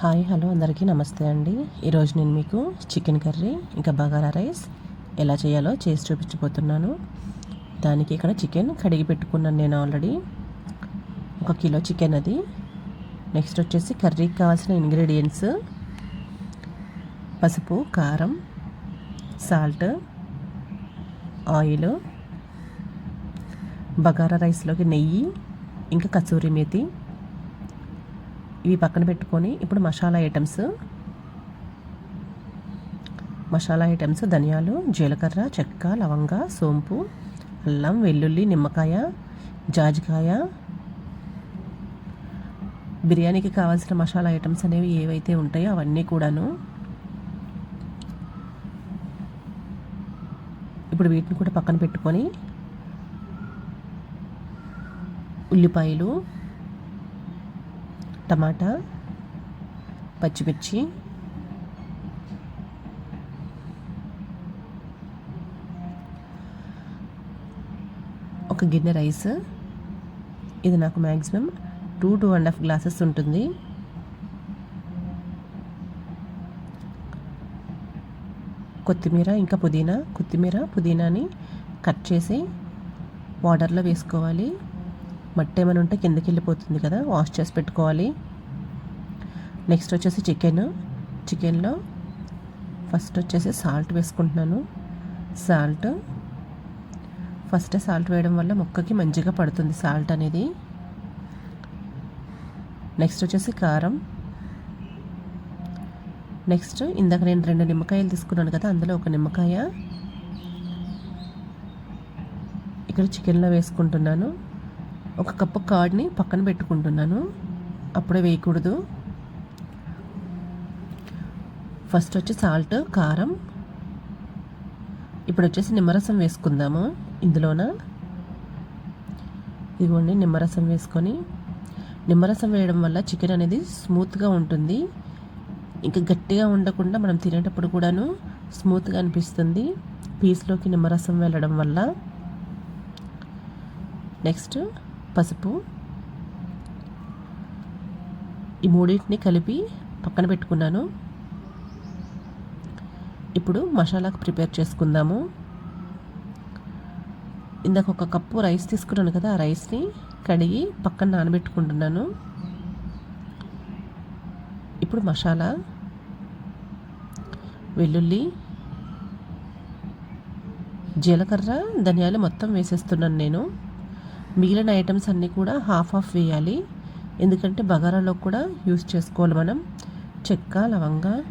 Hi hello అందరికీ నమస్తే అండి. ఈరోజు నేను మీకు చికెన్ కర్రీ ఇంకా బగారా రైస్ ఎలా చేయాలో చేసి చూపించబోతున్నాను. దానికి ఇక్కడ చికెన్ కడిగి పెట్టుకున్నాను నేను ఆల్రెడీ. ఒక కిలో చికెన్ అది. నెక్స్ట్ వచ్చేసి కర్రీకి కావాల్సిన ఇంగ్రీడియంట్స్. పసుపు కారం సాల్ట్ ఆయిల్ బగారా రైస్లోకి నెయ్యి ఇంకా కసూరి మేతి ఇవి పక్కన పెట్టుకొని ఇప్పుడు మసాలా ఐటమ్స్. మసాలా ఐటమ్స్ ధనియాలు జీలకర్ర చెక్క లవంగ సోంపు అల్లం వెల్లుల్లి నిమ్మకాయ జాజికాయ. బిర్యానీకి కావాల్సిన మసాలా ఐటమ్స్ అనేవి ఏవైతే ఉంటాయో అవన్నీ కూడాను. ఇప్పుడు వీటిని కూడా పక్కన పెట్టుకొని ఉల్లిపాయలు టమాటా పచ్చిమిర్చి ఒక గిన్నె రైస్. ఇది నాకు maximum two two and half glasses ఉంటుంది. కొత్తిమీర ఇంకా పుదీనా కొత్తిమీర పుదీనాని కట్ చేసి వాటర్లో వేసుకోవాలి. మట్టి ఏమైనా ఉంటే కిందకి వెళ్ళిపోతుంది కదా వాష్ చేసి పెట్టుకోవాలి. నెక్స్ట్ వచ్చేసి చికెన్ చికెన్లో ఫస్ట్ వచ్చేసి సాల్ట్ వేసుకుంటున్నాను. సాల్ట్ ఫస్ట్ సాల్ట్ వేయడం వల్ల ముక్కకి మంచిగా పడుతుంది సాల్ట్ అనేది. నెక్స్ట్ వచ్చేసి కారం. నెక్స్ట్ ఇందాక నేను రెండు నిమ్మకాయలు తీసుకున్నాను కదా అందులో ఒక నిమ్మకాయ. ఇక్కడ చికెన్లో వేసుకుంటున్నాను. ఒక కప్పు కార్డ్ని పక్కన పెట్టుకుంటున్నాను. అప్పుడే వేయకూడదు. ఫస్ట్ వచ్చి సాల్ట్ కారం. ఇప్పుడు వచ్చేసి నిమ్మరసం వేసుకుందాము. ఇందులోన ఇదిగోండి నిమ్మరసం వేసుకొని. నిమ్మరసం వేయడం వల్ల చికెన్ అనేది స్మూత్గా ఉంటుంది. ఇంకా గట్టిగా ఉండకుండా మనం తినేటప్పుడు కూడాను స్మూత్గా అనిపిస్తుంది. పీస్లోకి నిమ్మరసం వెళ్ళడం వల్ల. నెక్స్ట్ పసుపు ఈ మూడింటిని కలిపి పక్కన పెట్టుకున్నాను. ఇప్పుడు మసాలాకు ప్రిపేర్ చేసుకుందాము. ఇందాక ఒక కప్పు రైస్ తీసుకున్నాను కదా ఆ రైస్ని కడిగి పక్కన నానబెట్టుకుంటున్నాను. ఇప్పుడు మసాలా వెల్లుల్లి జీలకర్ర ధనియాలు మొత్తం వేసేస్తున్నాను నేను. మిగిలిన ఐటమ్స్ అన్నీ కూడా హాఫ్ ఆఫ్ వేయాలి. ఎందుకంటే బగారాలో కూడా యూస్ చేసుకోవాలి మనం. చెక్క లవంగ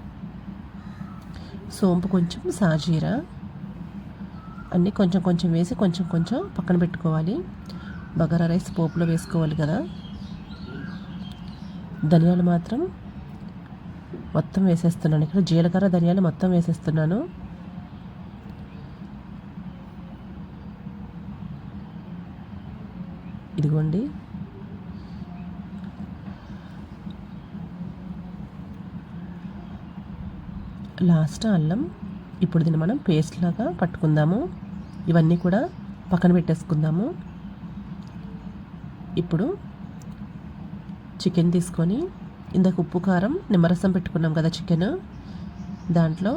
సోంపు కొంచెం సాజీర అన్నీ కొంచెం కొంచెం వేసి కొంచెం కొంచెం పక్కన పెట్టుకోవాలి. బగారా రైస్ పోపులో వేసుకోవాలి కదా. ధనియాలు మాత్రం మొత్తం వేసేస్తున్నాను. ఇక్కడ జీలకర్ర ధనియాలు మొత్తం వేసేస్తున్నాను. ఇదిగోండి. లాస్ట్ అల్లం ఇప్పుడు దీన్ని మనం పేస్ట్ లాగా పట్టుకుందాము. ఇవన్నీ కూడా పక్కన పెట్టేసుకుందాము. ఇప్పుడు చికెన్ తీసుకొని ఇందాక ఉప్పు కారం నిమ్మరసం పెట్టుకున్నాం కదా చికెన్. దాంట్లో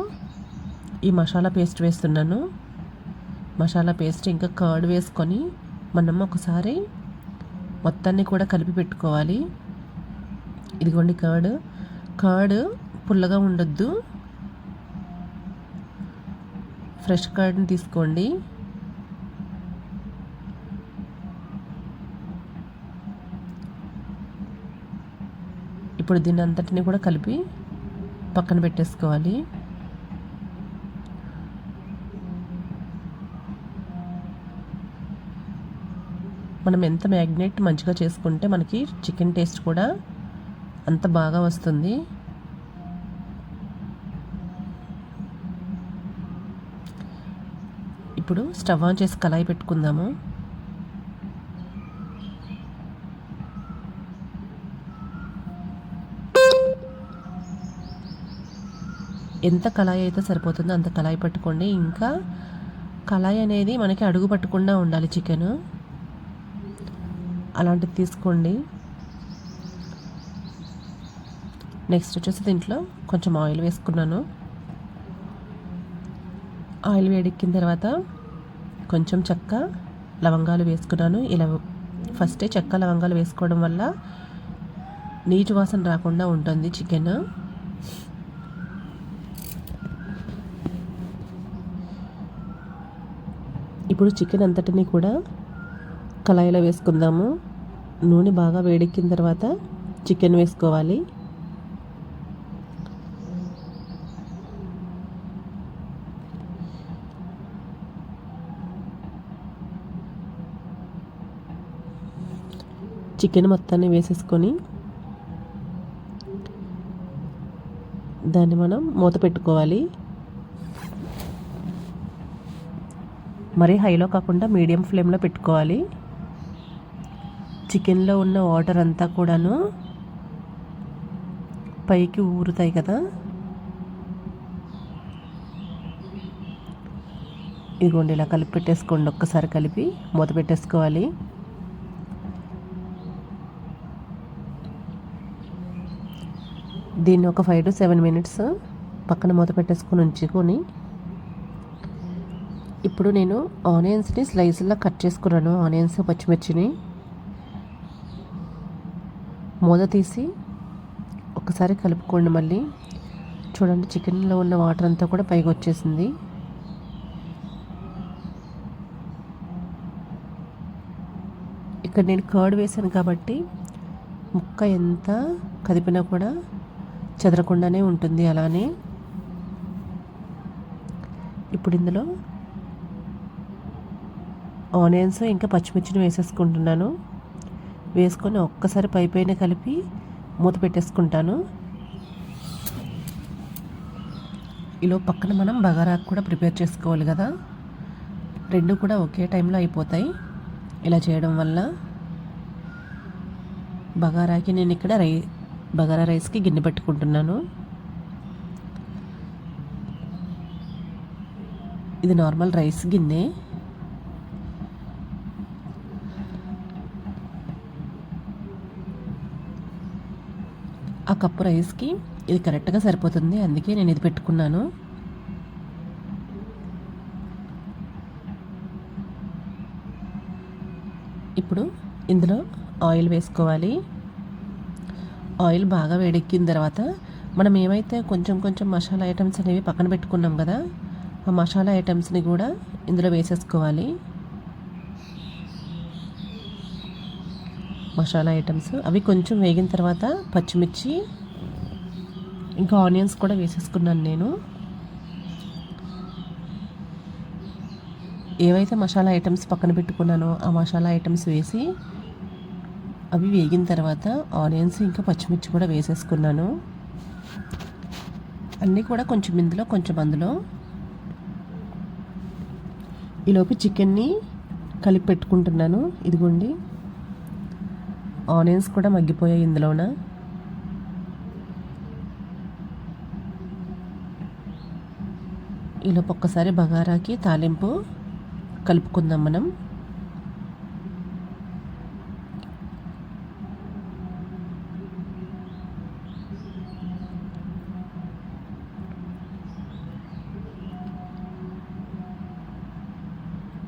ఈ మసాలా పేస్ట్ వేస్తున్నాను. మసాలా పేస్ట్ ఇంకా కర్డ్ వేసుకొని మనం ఒకసారి మొత్తాన్ని కూడా కలిపి పెట్టుకోవాలి. ఇదిగోండి కర్డ్ కర్డ్ పుల్లగా ఉండొద్దు. ఫ్రెష్ కర్డ్ని తీసుకోండి. ఇప్పుడు దీని అంతటిని కూడా కలిపి పక్కన పెట్టేసుకోవాలి. మనం ఎంత మ్యాగ్నేట్ మంచిగా చేసుకుంటే మనకి చికెన్ టేస్ట్ కూడా అంత బాగా వస్తుంది. ఇప్పుడు స్టవ్ ఆన్ చేసి కళాయి పెట్టుకుందాము. ఎంత కళాయి అయితే సరిపోతుందో అంత కళాయి పట్టుకోండి. ఇంకా కళాయి అనేది మనకి అడుగు పట్టకుండా ఉండాలి చికెన్. అలాంటిది తీసుకోండి. నెక్స్ట్ వచ్చేసి దీంట్లో కొంచెం ఆయిల్ వేసుకున్నాను. ఆయిల్ వేడెక్కిన తర్వాత కొంచెం చెక్క లవంగాలు వేసుకున్నాను. ఇలా ఫస్టే చెక్క లవంగాలు వేసుకోవడం వల్ల నీటి వాసన రాకుండా ఉంటుంది చికెన్. ఇప్పుడు చికెన్ అంతటిని కూడా కళాయిలో వేసుకుందాము. నూనె బాగా వేడెక్కిన తర్వాత చికెన్ వేసుకోవాలి. చికెన్ మొత్తాన్ని వేసేసుకొని దాన్ని మనం మూత పెట్టుకోవాలి. మరీ హైలో కాకుండా మీడియం ఫ్లేమ్లో పెట్టుకోవాలి. చికెన్లో ఉన్న వాటర్ అంతా కూడాను పైకి ఊరుతాయి కదా. ఇదిగోండి ఇలా కలిపి పెట్టేసుకోండి ఒక్కసారి కలిపి మూత పెట్టేసుకోవాలి. దీన్ని ఒక ఫైవ్ టు సెవెన్ మినిట్స్ పక్కన మూత పెట్టేసుకొని ఉంచుకొని ఇప్పుడు నేను ఆనియన్స్ని స్లైస్లా కట్ చేసుకున్నాను. ఆనియన్స్ పచ్చిమిర్చిని మూత తీసి ఒకసారి కలుపుకోండి మళ్ళీ. చూడండి చికెన్లో ఉన్న వాటర్ అంతా కూడా పైకి వచ్చేసింది. ఇక్కడ నేను కర్డ్ వేసాను కాబట్టి ముక్క ఎంత కదిపినా కూడా చెదరకుండానే ఉంటుంది అలానే. ఇప్పుడు ఇందులో ఆనియన్స్ ఇంకా పచ్చిమిర్చిని వేసేసుకుంటున్నాను. వేసుకొని ఒక్కసారి పై పైన కలిపి మూత పెట్టేసుకుంటాను. ఇలా పక్కన మనం బగారాకు కూడా ప్రిపేర్ చేసుకోవాలి కదా. రెండు కూడా ఒకే టైంలో అయిపోతాయి. ఇలా చేయడం వల్ల బగారాకి నేను ఇక్కడ రై బగారా రైస్కి గిన్నె పెట్టుకుంటున్నాను. ఇది నార్మల్ రైస్ గిన్నె. కప్పు రైస్కి ఇది కరెక్ట్గా సరిపోతుంది. అందుకే నేను ఇది పెట్టుకున్నాను. ఇప్పుడు ఇందులో ఆయిల్ వేసుకోవాలి. ఆయిల్ బాగా వేడెక్కిన తర్వాత మనం ఏమైతే కొంచెం కొంచెం మసాలా ఐటమ్స్ అనేవి పక్కన పెట్టుకున్నాం కదా ఆ మసాలా ఐటమ్స్ని కూడా ఇందులో వేసేసుకోవాలి. మసాలా ఐటమ్స్. అవి కొంచెం వేగిన తర్వాత పచ్చిమిర్చి ఇంకా ఆనియన్స్ కూడా వేసేసుకున్నాను నేను. ఏవైతే మసాలా ఐటమ్స్ పక్కన పెట్టుకున్నానో ఆ మసాలా ఐటమ్స్ వేసి అవి వేగిన తర్వాత ఆనియన్స్ ఇంకా పచ్చిమిర్చి కూడా వేసేసుకున్నాను. అన్నీ కూడా కొంచెం ఇందులో కొంచెం అందులో. ఈలోపు చికెన్ని కలిపి పెట్టుకుంటున్నాను. ఇదిగోండి. ఆనియన్స్ కూడా మగ్గిపోయాయి ఇందులోన. ఇలా ఒక్కసారి బగారాకి తాలింపు కలుపుకుందాం మనం.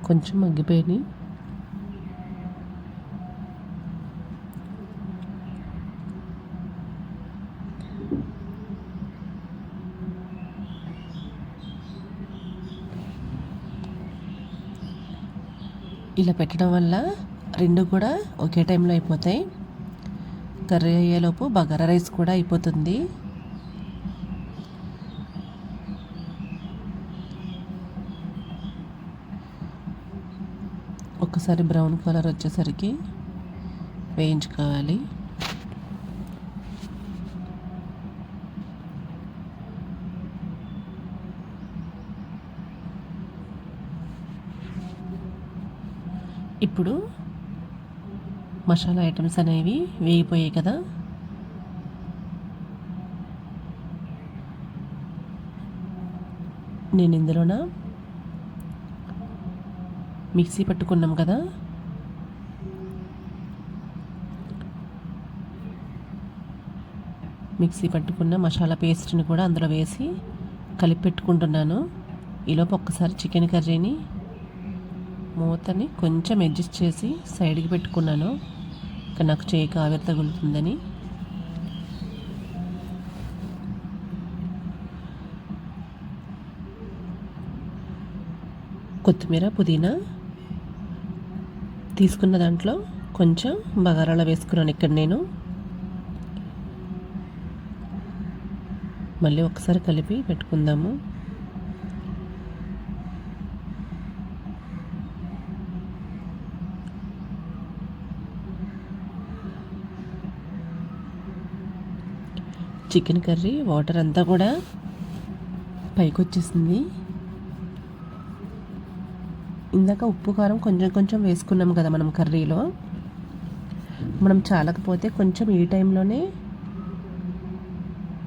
కొంచెం మగ్గిపోయినాయి. ఇలా పెట్టడం వల్ల రెండు కూడా ఒకే టైంలో అయిపోతాయి. కర్రీ అయ్యేలోపు బగారా రైస్ కూడా అయిపోతుంది. ఒకసారి బ్రౌన్ కలర్ వచ్చేసరికి వేయించుకోవాలి. ఇప్పుడు మసాలా ఐటమ్స్ అనేవి వేగిపోయాయి కదా. నేను ఇందులోన మిక్సీ పట్టుకున్నాం కదా. మిక్సీ పట్టుకున్న మసాలా పేస్ట్ని కూడా అందులో వేసి కలిపి పెట్టుకుంటున్నాను ఈలోపు ఒక్కసారి చికెన్ కర్రీని మూతని కొంచెం అడ్జస్ట్ చేసి సైడ్కి పెట్టుకున్నాను. ఇంకా నాకు చేయి ఆవిరి తగులుతుందని. కొత్తిమీర పుదీనా తీసుకున్న దాంట్లో కొంచెం బగారాలో వేసుకున్నాను ఇక్కడ నేను. మళ్ళీ ఒకసారి కలిపి పెట్టుకుందాము. చికెన్ కర్రీ వాటర్ అంతా కూడా పైకి వచ్చేసింది ఇందాక ఉప్పు కారం కొంచెం కొంచెం వేసుకున్నాం కదా మనం కర్రీలో. మనం చాలకపోతే కొంచెం ఈ టైంలోనే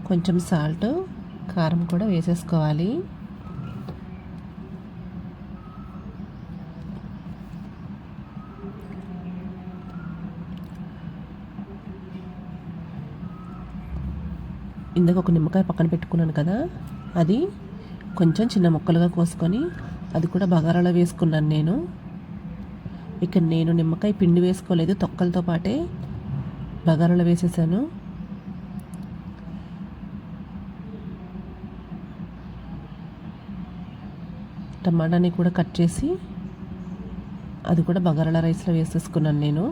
కొంచెం సాల్ట్ కారం కూడా వేసేసుకోవాలి. ఇందాక ఒక నిమ్మకాయ పక్కన పెట్టుకున్నాను కదా అది కొంచెం చిన్న ముక్కలుగా కోసుకొని అది కూడా బగారాలో వేసుకున్నాను నేను. ఇక్కడ నేను నిమ్మకాయ పిండి వేసుకోలేదు తొక్కలతో పాటే బగారాలో వేసేసాను. టమాటాని కూడా కట్ చేసి అది కూడా బగారాల రైస్లో వేసేసుకున్నాను నేను.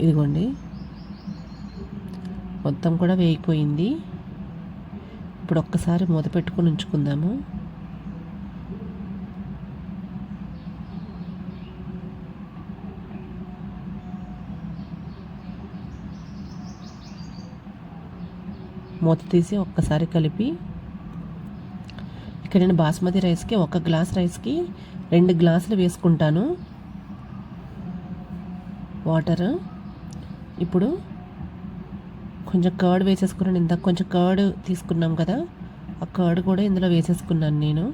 ఇదిగోండి. మొత్తం కూడా వేగిపోయింది. ఇప్పుడు ఒక్కసారి మూత పెట్టుకుని ఉంచుకుందాము. మూత తీసి ఒక్కసారి కలిపి ఇక్కడ నేను బాస్మతి రైస్కి ఒక గ్లాస్ రైస్కి రెండు గ్లాసులు వేసుకుంటాను. వాటర్. ఇప్పుడు కొంచెం కర్డ్ వేసేసుకున్నాను. ఇందాక కొంచెం కర్డ్ తీసుకున్నాం కదా ఆ కర్డ్ కూడా ఇందులో వేసేసుకున్నాను నేను.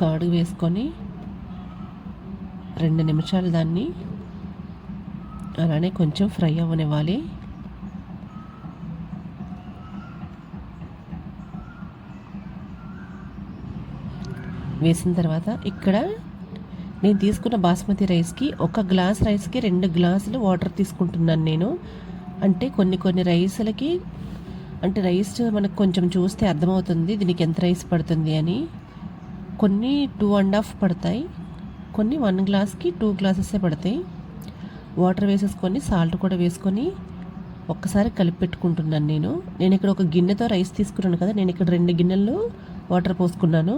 కర్డ్ వేసుకొని రెండు నిమిషాలు దాన్ని అలానే కొంచెం ఫ్రై అవ్వనివ్వాలి. వేసిన తర్వాత ఇక్కడ నేను తీసుకున్న బాస్మతి రైస్కి ఒక గ్లాస్ రైస్కి రెండు గ్లాసులు వాటర్ తీసుకుంటున్నాను నేను. అంటే కొన్ని కొన్ని రైస్లకి అంటే రైస్ మనకు కొంచెం చూస్తే అర్థమవుతుంది దీనికి ఎంత రైస్ పడుతుంది అని. కొన్ని టూ అండ్ హాఫ్ పడతాయి. కొన్ని వన్ గ్లాస్కి టూ గ్లాసెసే పడతాయి. వాటర్ వేసేసుకొని సాల్ట్ కూడా వేసుకొని ఒక్కసారి కలిపి పెట్టుకుంటున్నాను నేను. నేను ఇక్కడ ఒక గిన్నెతో రైస్ తీసుకున్నాను కదా నేను ఇక్కడ రెండు గిన్నెలు వాటర్ పోసుకున్నాను.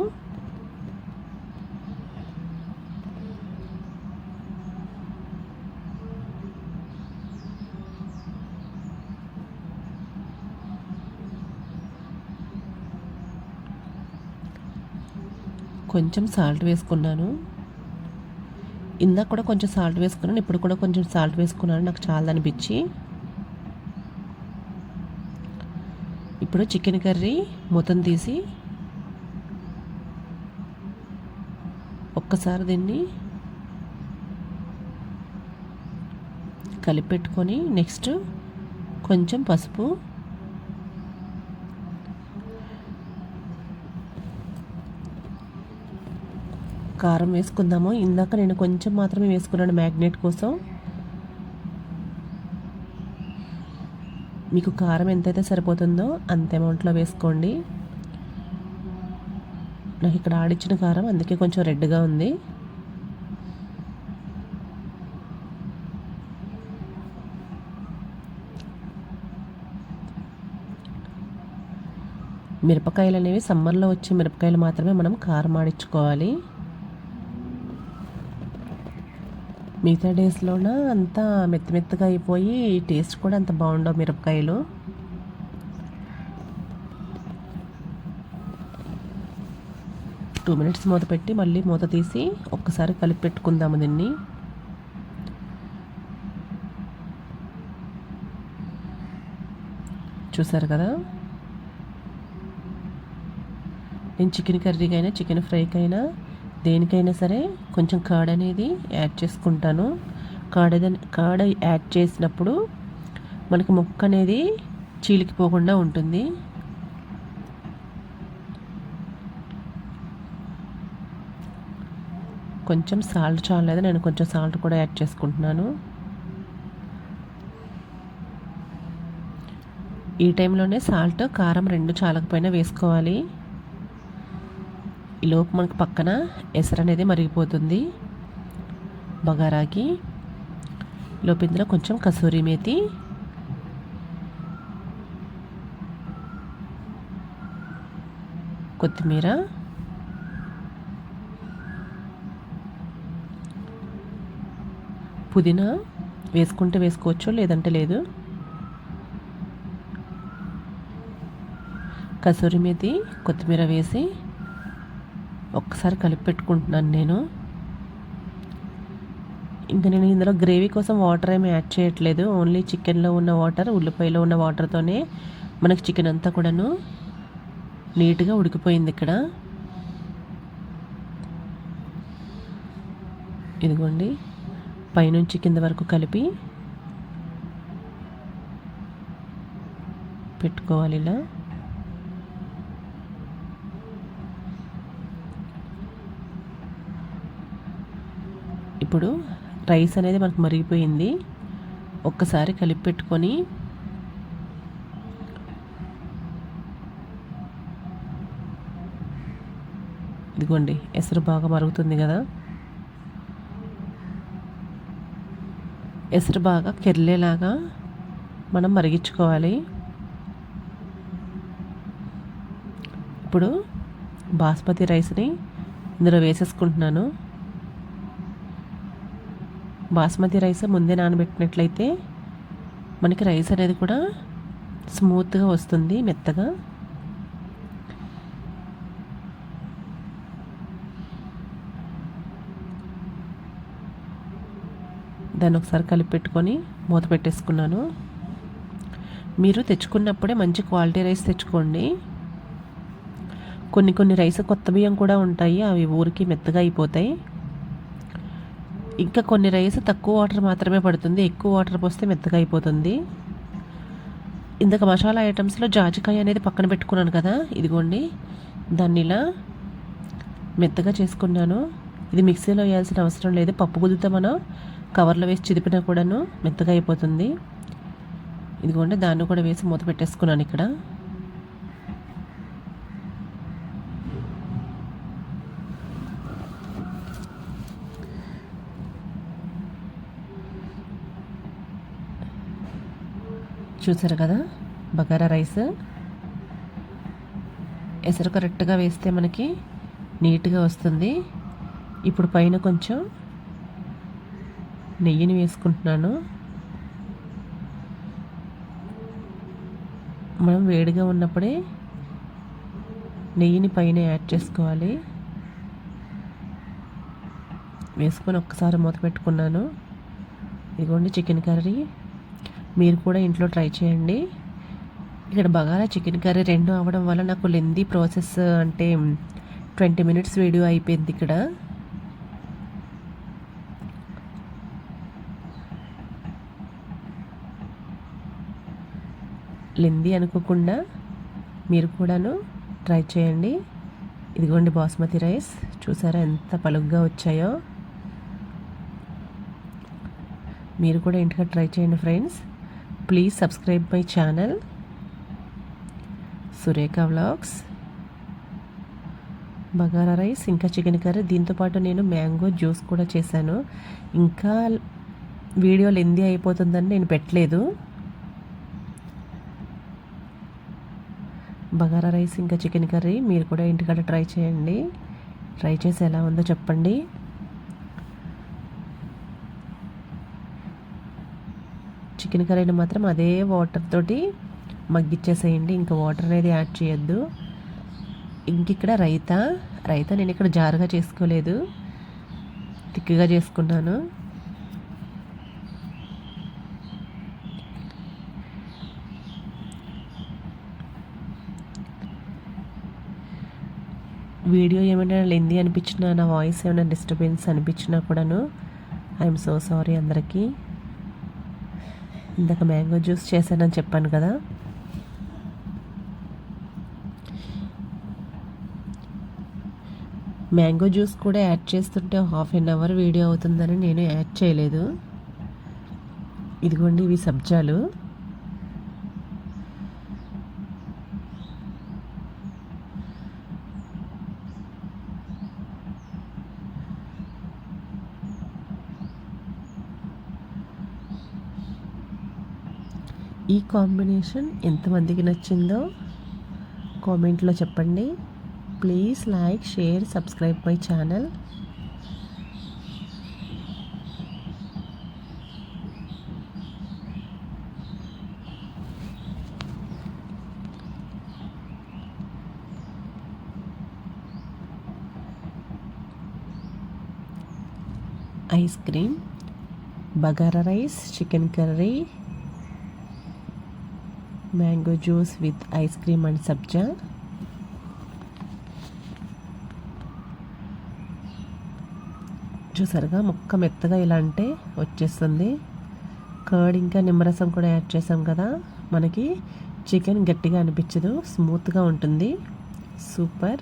కొంచెం సాల్ట్ వేసుకున్నాను. ఇందాక కూడా కొంచెం సాల్ట్ వేసుకున్నాను ఇప్పుడు కూడా కొంచెం సాల్ట్ వేసుకున్నాను నాకు చాలా అనిపించి. ఇప్పుడు చికెన్ కర్రీ మూతం తీసి ఒక్కసారి దీన్ని కలిపెట్టుకొని నెక్స్ట్ కొంచెం పసుపు కారం వేసుకుందాము. ఇందాక నేను కొంచెం మాత్రమే వేసుకున్నాను మ్యాగ్నెట్ కోసం. మీకు కారం ఎంతైతే సరిపోతుందో అంత అమౌంట్లో వేసుకోండి. నాకు ఇక్కడ ఆడిచ్చిన కారం అందుకే కొంచెం రెడ్గా ఉంది. మిరపకాయలు అనేవి సమ్మర్లో వచ్చే మిరపకాయలు మాత్రమే మనం కారం ఆడించుకోవాలి. మిగతా డేస్లోన అంతా మెత్త మెత్తగా అయిపోయి టేస్ట్ కూడా అంత బాగుండవు మిరపకాయలు. టూ మినిట్స్ మూత పెట్టి మళ్ళీ మూత తీసి ఒక్కసారి కలిపి పెట్టుకుందాము దీన్ని. చూసారు కదా? నేను చికెన్ కర్రీకైనా చికెన్ ఫ్రైకైనా దేనికైనా సరే కొంచెం కర్డ్ అనేది యాడ్ చేసుకుంటాను. కర్డ్ కర్డ్ యాడ్ చేసినప్పుడు మనకి ముక్క అనేది చీలికిపోకుండా ఉంటుంది. కొంచెం సాల్ట్ చాలేదు నేను కొంచెం సాల్ట్ కూడా యాడ్ చేసుకుంటున్నాను. ఈ టైంలోనే సాల్ట్ కారం రెండు చాలకపోయినా వేసుకోవాలి. ఈలోపు మనకు పక్కన ఎసరు అనేది మరిగిపోతుంది. బగారాకి. లోపు ఇందులో కొంచెం కసూరి మేతి. కొత్తిమీర. పుదీనా వేసుకుంటే వేసుకోవచ్చు లేదంటే లేదు. కసూరి మేతి కొత్తిమీర వేసి ఒక్కసారి కలిపి పెట్టుకుంటున్నాను నేను. ఇంకా నేను ఇందులో గ్రేవీ కోసం వాటర్ ఏమి యాడ్ చేయట్లేదు. ఓన్లీ చికెన్లో ఉన్న వాటర్ ఉల్లిపాయలో ఉన్న వాటర్తోనే మనకు చికెన్ అంతా కూడాను నీట్గా ఉడికిపోయింది ఇక్కడ. ఇదిగోండి పైనుంచి కింద వరకు కలిపి పెట్టుకోవాలి ఇలా. ఇప్పుడు రైస్ అనేది మనకు మరిగిపోయింది. ఒక్కసారి కలిపి పెట్టుకొని ఇదిగోండి ఎసరు బాగా మరుగుతుంది కదా. ఎసరు బాగా కెర్లేలాగా మనం మరిగించుకోవాలి. ఇప్పుడు బాస్మతి రైస్ని ఇందులో వేసేసుకుంటున్నాను. బాస్మతి రైస్ ముందే నానబెట్టినట్లయితే మనకి రైస్ అనేది కూడా స్మూత్గా వస్తుంది మెత్తగా. దాన్ని ఒకసారి కలిపి పెట్టుకొని మూత పెట్టేసుకున్నాను. మీరు తెచ్చుకున్నప్పుడే మంచి క్వాలిటీ రైస్ తెచ్చుకోండి. కొన్ని కొన్ని రైస్ కొత్త బియ్యం కూడా ఉంటాయి అవి ఊరికి మెత్తగా అయిపోతాయి. ఇంకా కొన్ని రైస్ తక్కువ వాటర్ మాత్రమే పడుతుంది ఎక్కువ వాటర్ పోస్తే మెత్తగా అయిపోతుంది. ఇందాక మసాలా ఐటమ్స్లో జాజికాయ అనేది పక్కన పెట్టుకున్నాను కదా ఇదిగోండి. దాన్ని ఇలా మెత్తగా చేసుకున్నాను. ఇది మిక్సీలో వేయాల్సిన అవసరం లేదు పప్పు గుద్దుతో మనం కవర్లో వేసి చిదిపినా కూడాను మెత్తగా అయిపోతుంది. ఇదిగోండి దాన్ని కూడా వేసి మూత పెట్టేసుకున్నాను ఇక్కడ. చూసారు కదా? బగారా రైస్. ఎసరు కరెక్ట్గా వేస్తే మనకి నీట్గా వస్తుంది. ఇప్పుడు పైన కొంచెం నెయ్యిని వేసుకుంటున్నాను. మనం వేడిగా ఉన్నప్పుడే నెయ్యిని పైన యాడ్ చేసుకోవాలి. వేసుకొని ఒక్కసారి మూత పెట్టుకున్నాను. ఇదిగోండి చికెన్ కర్రీ. మీరు కూడా ఇంట్లో ట్రై చేయండి. ఇక్కడ బగారా చికెన్ కర్రీ రెండు అవ్వడం వల్ల నాకు లెందీ ప్రాసెస్ అంటే ట్వంటీ మినిట్స్ వీడియో అయిపోయింది ఇక్కడ. లెందీ అనుకోకుండా మీరు కూడాను ట్రై చేయండి. ఇదిగోండి బాస్మతి రైస్. చూసారా ఎంత పలుగ్గా వచ్చాయో. మీరు కూడా ఇంటిగా ట్రై చేయండి friends. Please subscribe my channel Surekha vlogs bagara rice ఇంకా చికెన్ కర్రీ దీంతోపాటు నేను మ్యాంగో జ్యూస్ కూడా చేశాను. ఇంకా వీడియో లెందీ అయిపోతుందని నేను పెట్టలేదు. బగారా రైస్ ఇంకా చికెన్ కర్రీ మీరు కూడా ఇంటికాడ ట్రై చేయండి. ట్రై చేసి ఎలా ఉందో చెప్పండి. చికెన్ కర్రీని మాత్రం అదే వాటర్ తోటి మగ్గిచ్చేసేయండి. ఇంకా వాటర్ అనేది యాడ్ చేయొద్దు. ఇంక ఇక్కడ రైతా. రైతా నేను ఇక్కడ జారుగా చేసుకోలేదు. తిక్కుగా చేసుకున్నాను. వీడియో ఏమైనా లెంది అనిపించినా నా వాయిస్ ఏమైనా డిస్టర్బెన్స్ అనిపించినా కూడాను ఐఎమ్ సో సారీ అందరికీ. ఇందాక మ్యాంగో జ్యూస్ చేశానని చెప్పాను కదా. మ్యాంగో జ్యూస్ కూడా యాడ్ చేస్తుంటే హాఫ్ అన్ అవర్ వీడియో అవుతుందని నేను యాడ్ చేయలేదు. ఇదిగోండి ఇవి సబ్జాలు. ఈ కాంబినేషన్ ఎంతమందికి నచ్చిందో కామెంట్లో చెప్పండి. Please like share subscribe my channel. Ice cream bagara rice chicken curry mango juice with ice cream and సబ్జా చూసారుగా ముక్క మెత్తగా ఇలా అంటే వచ్చేస్తుంది. కర్డ్ ఇంకా నిమ్మరసం కూడా యాడ్ చేసాం కదా. మనకి చికెన్ గట్టిగా అనిపించదు స్మూత్గా ఉంటుంది. Super.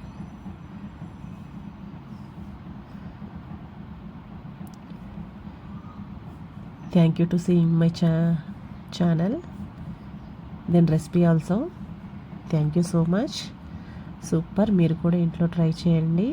Thank you to seeing my చా channel then recipe also thank you so much super మీరు కూడా ఇంట్లో ట్రై చేయండి.